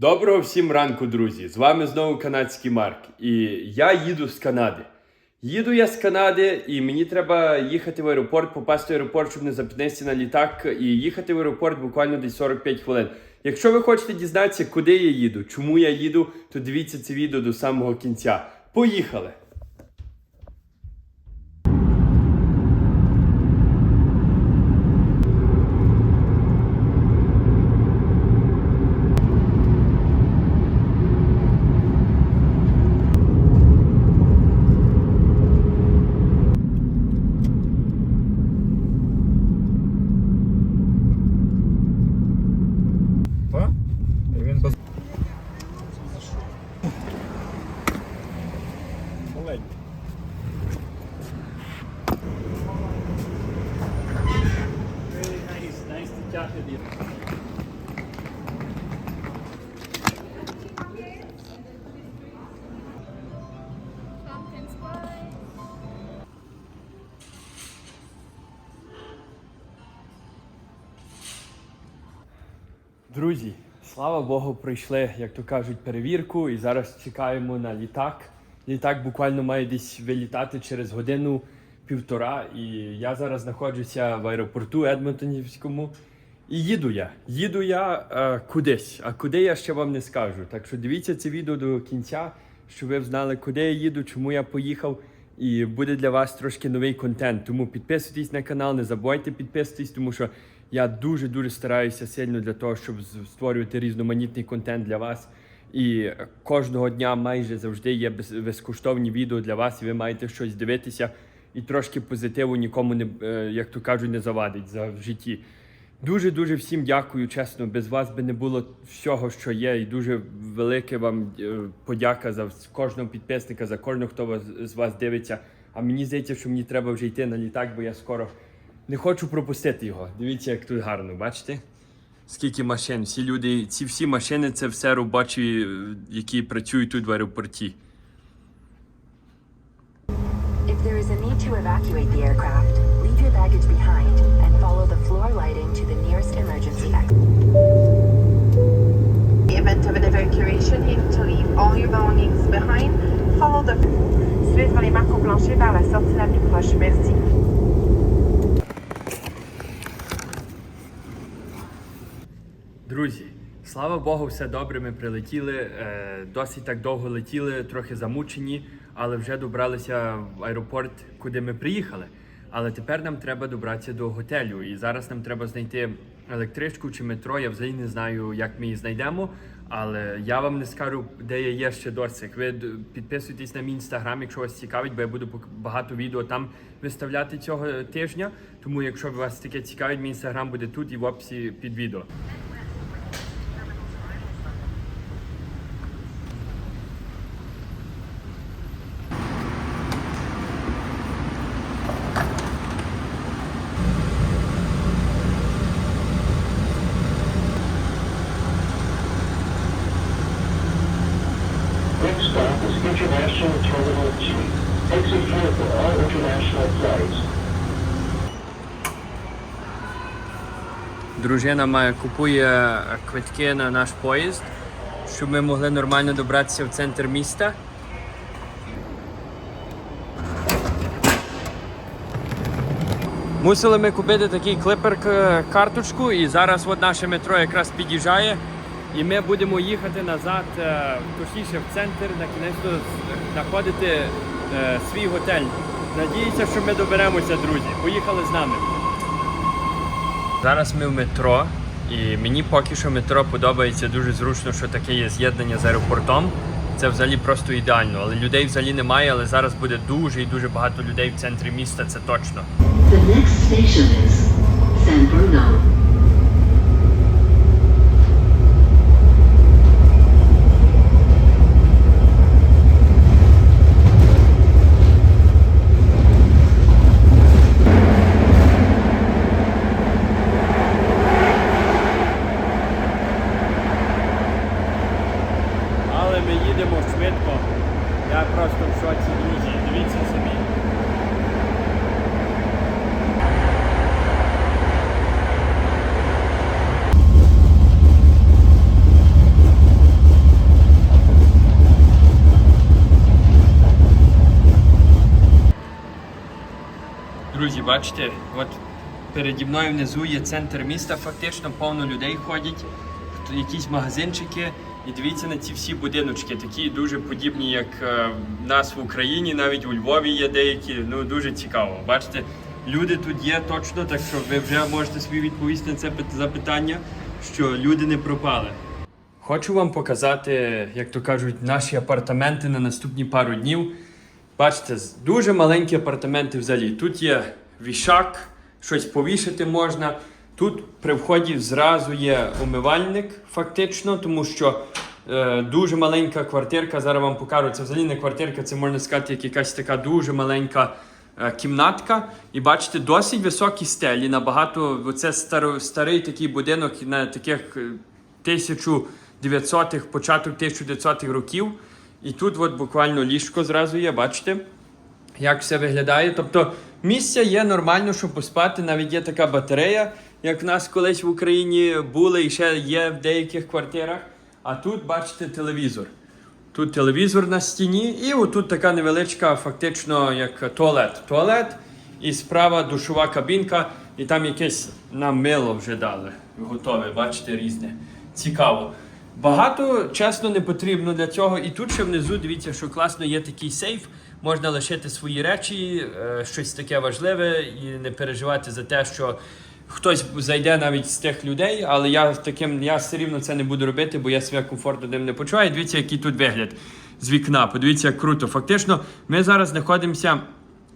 Доброго всім ранку, друзі! З вами знову канадський Марк. І я їду з Канади. Їду я з Канади, і мені треба їхати в аеропорт, попасти в аеропорт, щоб не запізнитися на літак, і їхати в аеропорт буквально десь 45 хвилин. Якщо ви хочете дізнатися, куди я їду, чому я їду, то дивіться це відео до самого кінця. Поїхали! І він без... Маленький. Pumpkin spice. Друзі, слава Богу, пройшли, як то кажуть, перевірку, і зараз чекаємо на літак. Літак буквально має десь вилітати через годину півтора. І я зараз знаходжуся в аеропорту Едмонтонівському. І їду я. Їду я е, кудись. А куди я ще вам не скажу. Так що дивіться це відео до кінця, щоб ви знали, куди я їду, чому я поїхав. І буде для вас трошки новий контент. Тому підписуйтесь на канал, не забувайте підписуватись, тому що я дуже дуже стараюся сильно для того, щоб створювати різноманітний контент для вас. І кожного дня майже завжди є безкоштовні відео для вас, і ви маєте щось дивитися. І трошки позитиву нікому не, е, як то кажуть, не завадить за в житті. Дуже дуже всім дякую. Чесно, без вас би не було всього, що є. І дуже велике вам е, подяка за кожного підписника, за кожного, хто з вас дивиться. А мені здається, що мені треба вже йти на літак, бо я скоро не хочу пропустити його. Дивіться, як тут гарно, бачите? Скільки машин, всі люди, ці всі машини це все робочі, е, які працюють тут в аеропорті. If there is a need to evacuate the aircraft, leave your baggage behind and follow the floor lighting to the nearest emergency exit. the event of an evacuation, you need to leave all your belongings behind. Follow the suivre les marques au plancher vers la sortie la plus proche. Merci. Друзі, слава Богу, все добре. Ми прилетіли. Е, досить так довго летіли, трохи замучені, але вже добралися в аеропорт, куди ми приїхали. Але тепер нам треба добратися до готелю. І зараз нам треба знайти електричку чи метро. Я взагалі не знаю, як ми її знайдемо. Але я вам не скажу, де я є ще досі. Ви підписуйтесь на мій інстаграм, якщо вас цікавить, бо я буду багато відео там виставляти цього тижня. Тому, якщо вас таке цікавить, мій інстаграм буде тут і в описі під відео. Next stop is International Terminal 2. Exit here for all international flights. Дружина моя купує квитки на наш поїзд, щоб ми могли нормально добратися в центр міста. Мусили ми купити такий клипер карточку, і зараз от наше метро якраз під'їжджає. І ми будемо їхати назад, е, точніше в центр, на кінець знаходити е, свій готель. Надіюся, що ми доберемося, друзі. Поїхали з нами. Зараз ми в метро, і мені поки що метро подобається дуже зручно, що таке є з'єднання з аеропортом. Це взагалі просто ідеально. Але людей взагалі немає, але зараз буде дуже і дуже багато людей в центрі міста, це точно. The next station is San Bruno. Але ми їдемо швидко. Я просто в шоці, друзі. Дивіться собі. Бачите, от переді мною внизу є центр міста, фактично повно людей ходять, якісь магазинчики. І дивіться на ці всі будиночки, такі дуже подібні, як е, в нас в Україні, навіть у Львові є деякі. Ну дуже цікаво. Бачите, люди тут є точно, так що ви вже можете собі відповісти на це запитання, що люди не пропали. Хочу вам показати, як то кажуть, наші апартаменти на наступні пару днів. Бачите, дуже маленькі апартаменти взагалі. Тут є вішак, щось повішати можна. Тут при вході зразу є умивальник, фактично, тому що е, дуже маленька квартирка. Зараз вам покажу. Це взагалі не квартирка, це можна сказати, як якась така дуже маленька е, кімнатка. І бачите, досить високі стелі. Набагато оце старо, старий такий будинок на таких е, 1900-х, початок 1900-х років. І тут от буквально ліжко зразу є, бачите, як все виглядає. Тобто місця є нормально, щоб поспати. Навіть є така батарея, як в нас колись в Україні були і ще є в деяких квартирах. А тут бачите телевізор. Тут телевізор на стіні, і отут така невеличка, фактично, як туалет. Туалет і справа душова кабінка, і там якесь нам мило вже дали. Готове, бачите, різне. Цікаво. Багато чесно не потрібно для цього. І тут ще внизу, дивіться, що класно є такий сейф. Можна лишити свої речі, е, щось таке важливе, і не переживати за те, що хтось зайде навіть з тих людей, але я таким я все рівно це не буду робити, бо я себе комфортно ним не почуваю. Дивіться, який тут вигляд з вікна. Подивіться, як круто. Фактично, ми зараз знаходимося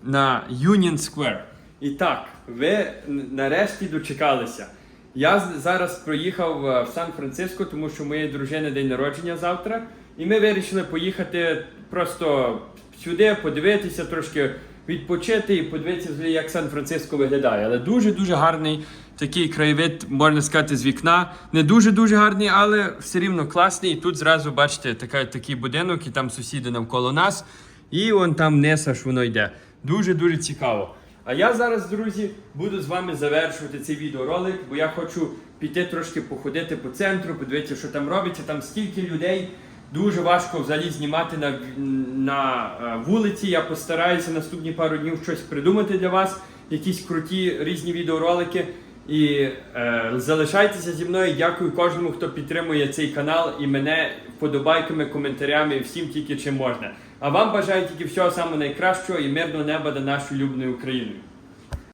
на Union Square. І так, ви нарешті дочекалися. Я зараз проїхав е, в Сан-Франциско, тому що у моєї дружини день народження завтра. І ми вирішили поїхати просто сюди, подивитися, трошки відпочити і подивитися, як Сан-Франциско виглядає. Але дуже-дуже гарний такий краєвид, можна сказати, з вікна. Не дуже-дуже гарний, але все рівно класний. І тут зразу бачите така, такий будинок, і там сусіди навколо нас. І вон там вниз аж воно йде. Дуже-дуже цікаво. А я зараз, друзі, буду з вами завершувати цей відеоролик, бо я хочу піти трошки походити по центру, подивитися, що там робиться. Там стільки людей. Дуже важко взагалі знімати на, на е, вулиці. Я постараюся наступні пару днів щось придумати для вас, якісь круті різні відеоролики. І е, залишайтеся зі мною. Дякую кожному, хто підтримує цей канал і мене вподобайками, коментарями, всім тільки чим можна. А вам бажаю тільки всього самого найкращого і мирного неба до нашою любною Україною.